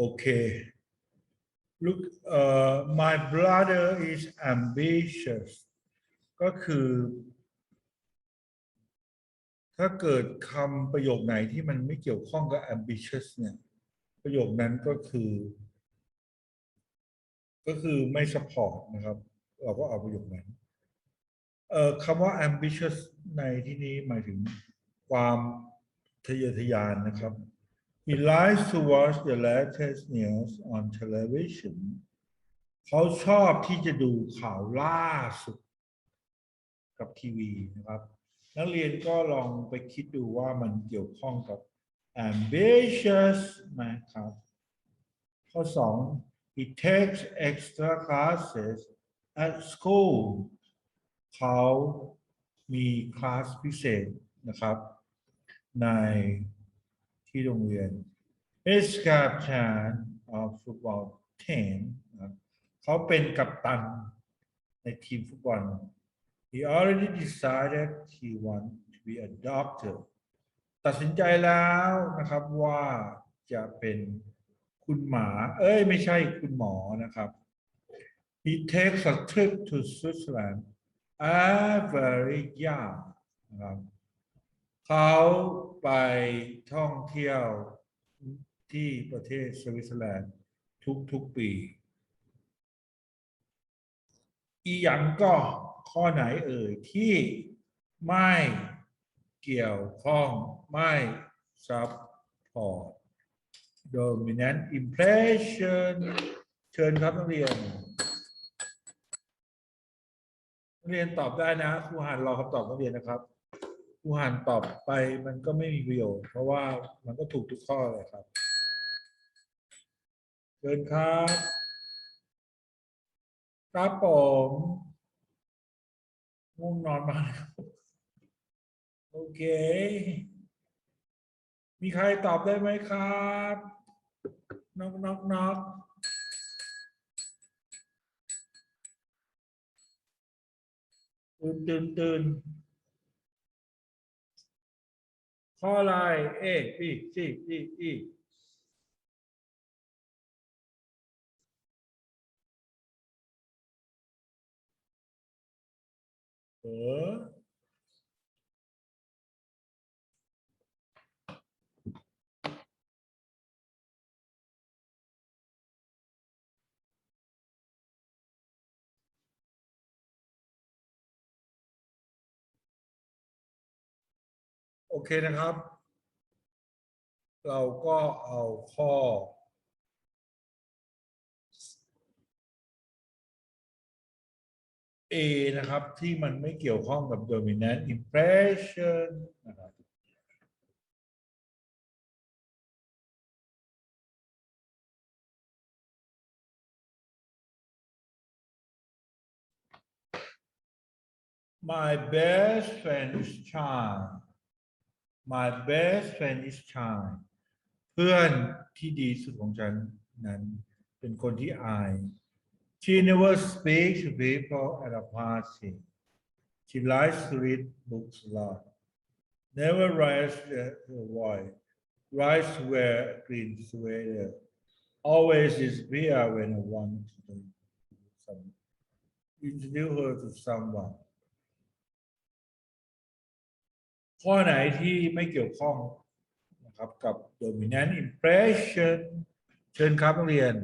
Okay. Look, uh, my brother is ambitious. ก็คือ ถ้าเกิดคำประโยคไหนที่มันไม่เกี่ยวข้องกับ ambitious เนี่ย ประโยคนั้นก็คือ ก็คือไม่ support นะครับ เราก็เอาประโยคนั้น เอ่อคำว่า ambitious ในที่นี้หมายถึงความทะเยอทะยานนะครับ He likes to watch the latest news on television เขาชอบที่จะดูข่าวล่าสุด กับทีวีนะครับ นักเรียนก็ลองไปคิดดูว่ามันเกี่ยวข้องกับ ambitious ไหมครับ ข้อ 2 he takes extra classes at school เขามีคลาสพิเศษนะครับ ใน ที่โรงเรียน is captain of football team นะเขาเป็นกัปตันในทีมฟุตบอล he already decided he want to be a doctor ตัดสินใจแล้วนะครับว่าจะเป็นคุณหมา เอ้ย ไม่ใช่คุณหมอนะครับ he takes a trip to Switzerland at very young นะครับ เขาไปท่องเที่ยวที่ประเทศสวิตเซอร์แลนด์ทุกๆปี อีหยังก็ข้อไหนเอ่ยที่ไม่เกี่ยวข้องไม่ support dominant impression เชิญครับนักเรียน นักเรียนตอบได้นะครูหันรอคำตอบนักเรียนนะครับ ครูหันตอบไปมันก็ไม่มีประโยชน์เพราะว่ามันก็ถูกทุกข้อเลยครับเชิญครับ ครับผมง่วงนอนมากโอเค มีใครตอบได้ไหมครับนอกนอกนอกตื่นตื่นตื่น ข้ออะไรเโอเคนะครับ เราก็เอาข้อ A นะครับ ที่มันไม่เกี่ยวข้องกับ dominant impression นะครับ My best friend's Chan My best friend is Chan เพื่อนที่ดีสุดของฉันนั้นเป็นคนที่อาย She never speaks to people at a party. She likes to read books a lot. Never rides her voice. Likes to wear a green sweater. Always disappear when I want to do some. Introduce her to someone. ข้อไหนที่ไม่เกี่ยวข้องนะครับกับ dominant impression เชิญครับนักเรียน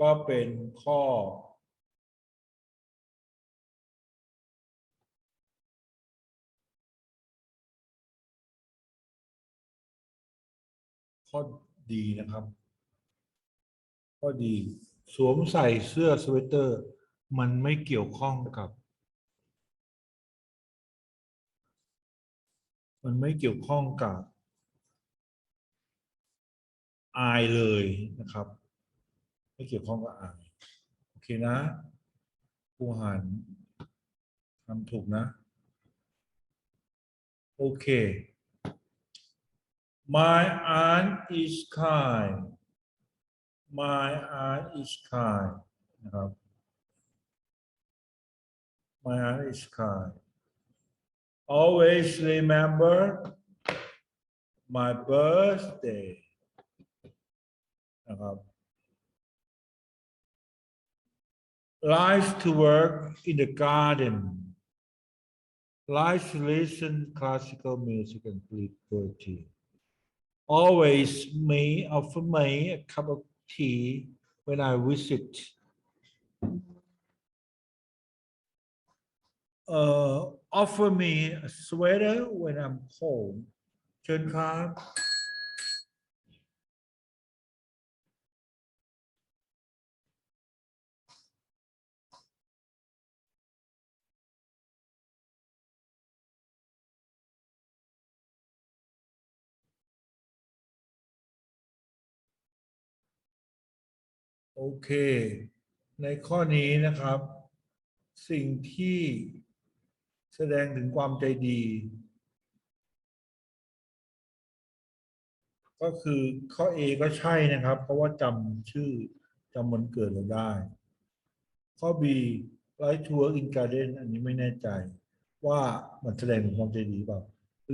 ก็เป็นข้อ ข้อดีนะครับ ข้อดีสวมใส่เสื้อสเวตเตอร์ มันไม่เกี่ยวข้องกับ มันไม่เกี่ยวข้องกับ อายเลยนะครับ ไม่เกี่ยวข้องกับอาย โอเคนะ ครูหันทำถูกนะ โอเค My aunt is kind My aunt is kind นะครับ My aunt is kind Always remember my birthday นะครับ Likes to work in the garden likes to listen classical music and read poetry. Always may offer me a cup of tea when I visit. Uh, offer me a sweater when I'm cold. เชิญครับ โอเค ในข้อนี้นะครับ สิ่งที่แสดงถึงความใจดี ก็คือข้อ A ก็ใช่นะครับ เพราะว่าจำชื่อจำวันเกิดเราได้ ข้อ B right to work in garden อันนี้ไม่แน่ใจ ว่ามันแสดงถึงความใจดีเปล่า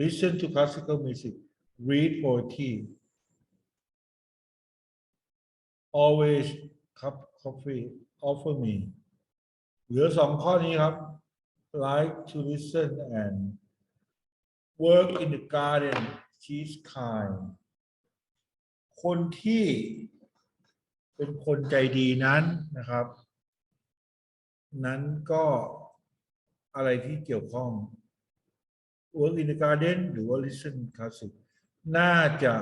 listen to classical music read poetry always cup coffee offer me เหลือสองข้อนี้ครับ like to listen and work in the garden she's kind คนที่เป็นคนใจดีนั้นนะครับ นั้นก็อะไรที่เกี่ยวข้อง work in the garden หรือว่า listen classic น่าจะ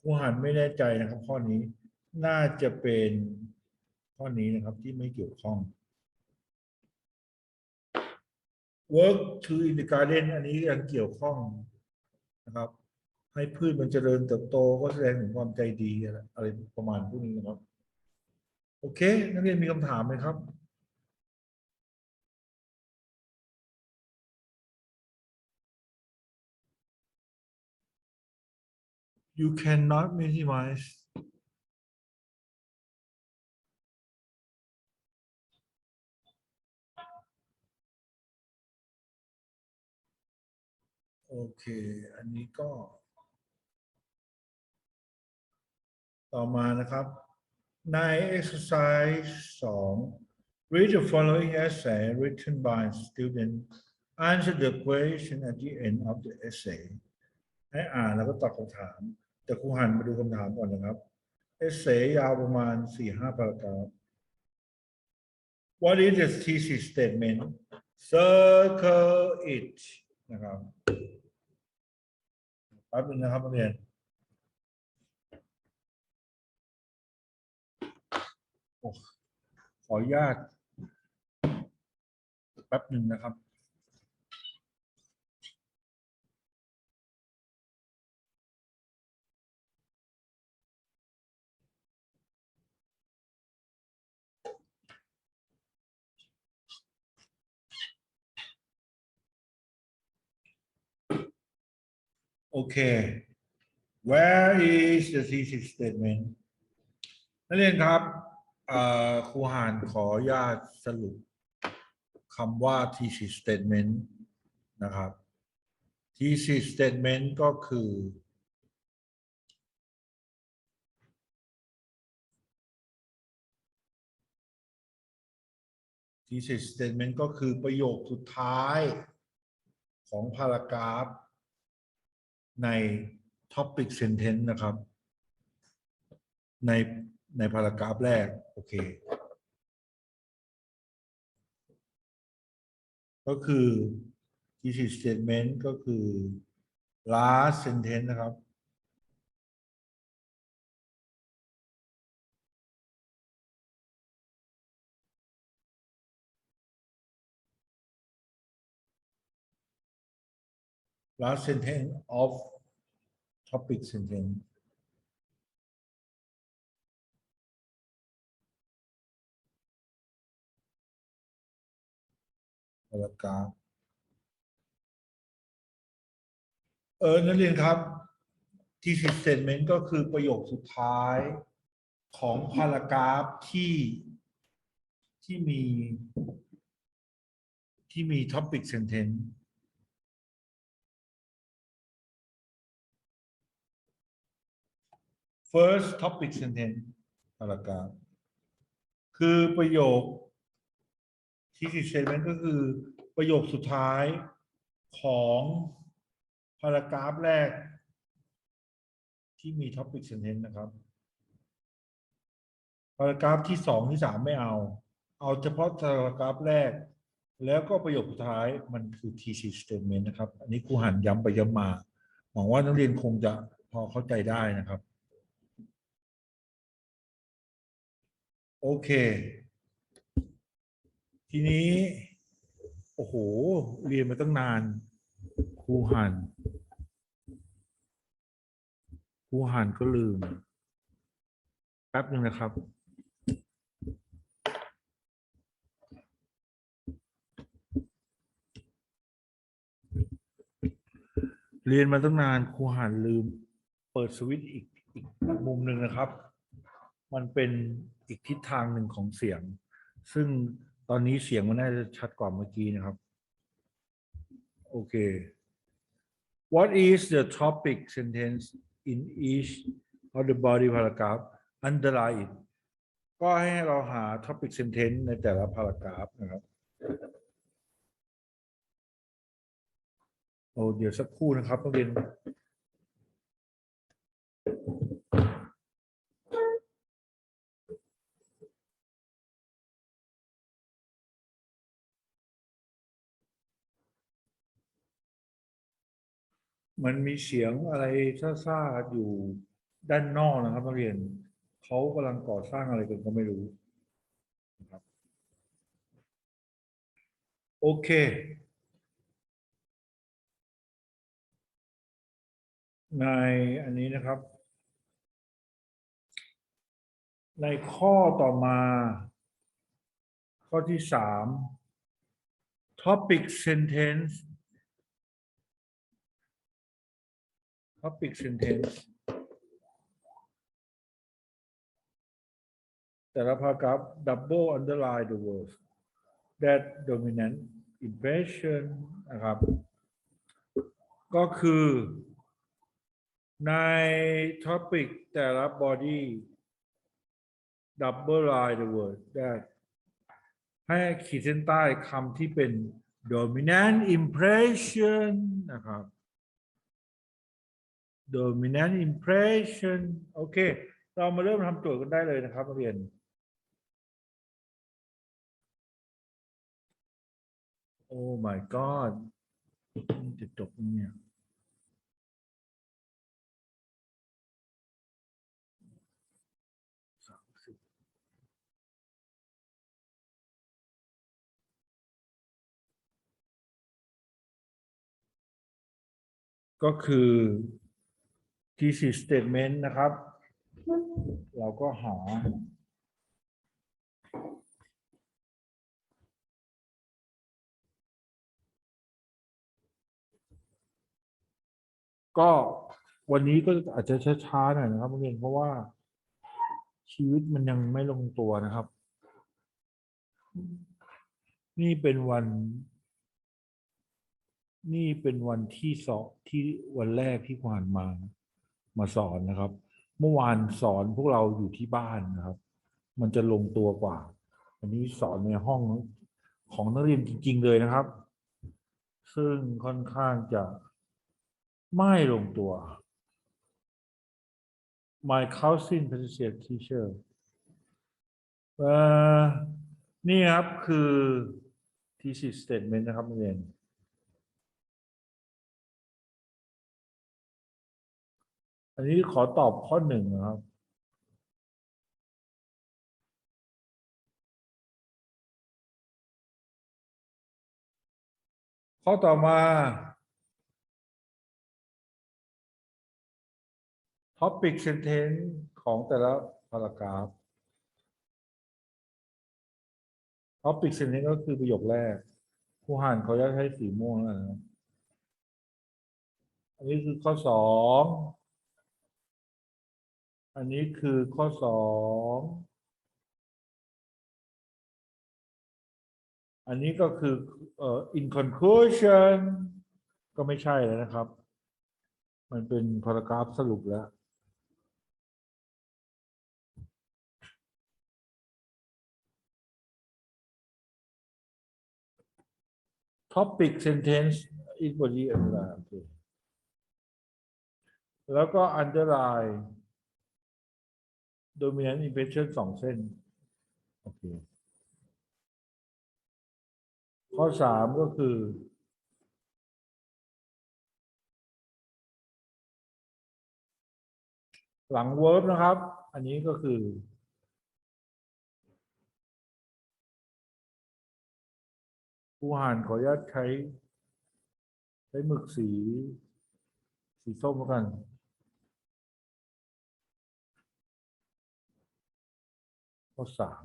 ครูหันไม่แน่ใจนะครับ ข้อนี้น่าจะเป็นข้อนี้นะครับที่ไม่เกี่ยวข้อง work to in the garden อันนี้ยังเกี่ยวข้องนะครับ ให้พืชมันเจริญเติบโตก็แสดงถึงความใจดีอะไรอะไรประมาณพวกนี้นะครับ โอเค นักเรียนมีคำถามไหมครับ you cannot minimize โอเคอันนี้ก็ ต่อมานะครับ ใน exercise 2 read the following essay written by student answer the question at the end of the essay ให้อ่านแล้วก็ตอบคำถาม แต่ครูหันมาดูคำถามก่อนนะครับ เอเซยาวประมาณสี่ห้าพารากราฟ What is the thesis statement circle it นะครับแป๊บนึงนะครับนักเรียนโอ้ขออนุญาตแป๊บหนึ่งนะครับ Okay. Where is the thesis statement นักเรียนครับครูหานขอญาตสรุปคำว่า thesis statement นะครับ thesis statement ก็คือ thesis statement ก็คือประโยคสุดท้ายของพารากราฟ ใน topic sentence นะครับ ในในพารากราฟแรก โอเค ก็คือ thesis statement ก็คือ last sentence นะครับ last sentence of topic sentence รากาเออนักเรียนครับ ที่สิเซนเมนต์ก็คือประโยคสุดท้ายของพารากราฟที่ที่มีที่มีท็อปิกเซนเทนต์ first topic sentence พารากราฟคือประโยค thesis statement ก็คือประโยคสุดท้ายของพารากราฟแรก ที่มี topic sentence นะครับพารากราฟที่สองที่สามไม่เอา เอาเฉพาะพารากราฟแรก แล้วก็ประโยคสุดท้ายมันคือ thesis statement นะครับ อันนี้ครูหันย้ำไปย้ำมา หวังว่านักเรียนคงจะพอเข้าใจได้นะครับ โอเค ทีนี้ โอ้โห เรียนมาตั้งนาน ครูหันครูหันก็ลืม แป๊บหนึ่งนะครับเรียนมาตั้งนานครูหันลืม เปิดสวิตช์อีกอีกมุมหนึ่งนะครับ มันเป็น อีกทิศทางหนึ่งของเสียง ซึ่งตอนนี้เสียงมันน่าจะชัดกว่าเมื่อกี้นะครับ โอเค What is the topic sentence in each of the body paragraph underline it ก็ให้เราหา topic sentence ในแต่ละ paragraph นะครับโอ้เดี๋ยวสักครู่นะครับนักเรียน มันมีเสียงอะไรซ่าๆอยู่ด้านนอกนะครับนักเรียนเขากำลังก่อสร้างอะไรกันก็ไม่รู้นะครับโอเค ในอันนี้นะครับ ในข้อต่อมา ข้อที่สาม topic sentence topic sentence แต่ละ paragraph double underline the words that dominant impression นะครับ ก็คือใน topic แต่ละ body double line the word that ให้ขีดเส้นใต้คำที่เป็น dominant impression นะครับ dominant impression โอเค เรามาเริ่มทำโจทย์กันได้เลยนะครับนักเรียนโอ้ my god จะจบเนี่ยก็คือ thesis statement นะครับ เราก็หา ก็วันนี้ก็อาจจะช้าๆหน่อยนะครับเรียนเพราะว่าชีวิตมันยังไม่ลงตัวนะครับ นี่เป็นวัน นี่เป็นวันที่สอบที่วันแรกที่ผ่านมา มาสอนนะครับ เมื่อวานสอนพวกเราอยู่ที่บ้านนะครับ มันจะลงตัวกว่า อันนี้สอนในห้องของนักเรียนจริง ๆ เลยนะครับ ซึ่งค่อนข้างจะไม่ลงตัว My cousin Patricia teacher เอ่อนี่ครับคือ thesis statement นะครับนักเรียน อันนี้ขอตอบข้อหนึ่งครับข้อต่อมา topic sentence ของแต่ละ paragraph topic sentence ก็คือประโยคแรก ผู้ห่านเขาจะใช้สีม่วงนะครับอันนี้คือข้อสอง อันนี้คือข้อสอง อันนี้ก็คือเอ่อ in conclusion ก็ไม่ใช่แล้วนะครับ มันเป็นพารากราฟสรุปแล้ว topic sentence is body underline โอเคแล้วก็ underline dominant impression สองเส้น โอเค ข้อสามก็คือหลัง verb นะครับ อันนี้ก็คือ ผู้อ่านขออนุญาตใช้ ใช้หมึกสี สีส้มแล้วกัน ข้อสาม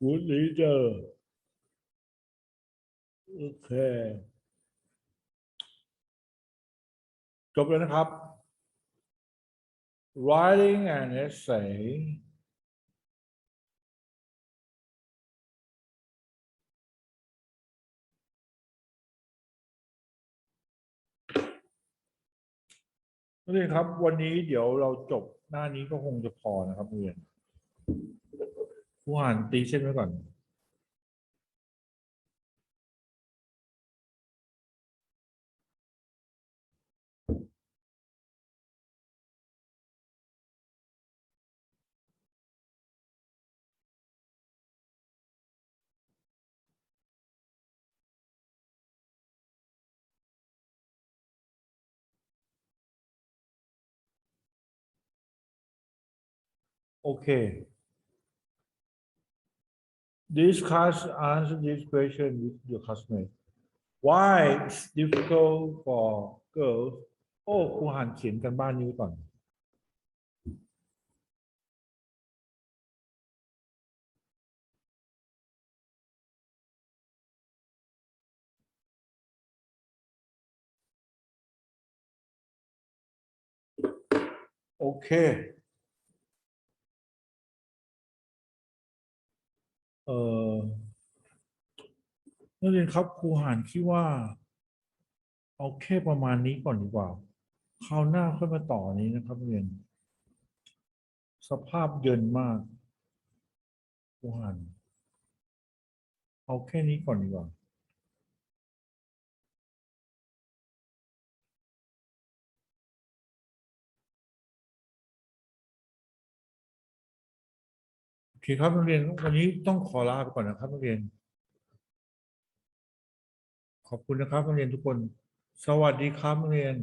กูดลีเดอร์โอเค จบแล้วนะครับ writing an essay นักเรียนครับ วันนี้เดี๋ยวเราจบหน้านี้ก็คงจะพอนะครับเรียนผู้อ่านตีเส้นไว้ก่อน Okay. Discuss, answer this question with your classmate. Why it's difficult for girls? โอ้ครูหันเขียนกันบ้านนี้ไว้ก่อน โ เออนักเรียนครับครูหานคิดว่า เอาแค่ประมาณนี้ก่อนดีกว่าคราวหน้าค่อยมาต่อนี้นะครับนักเรียน สภาพเยินมากครูหานเอาแค่นี้ก่อนดีกว่า เคครับนักเรียนวันนี้ต้องขอลาไปก่อนนะครับนักเรียน ขอบคุณนะครับนักเรียนทุกคน สวัสดีครับนักเรียน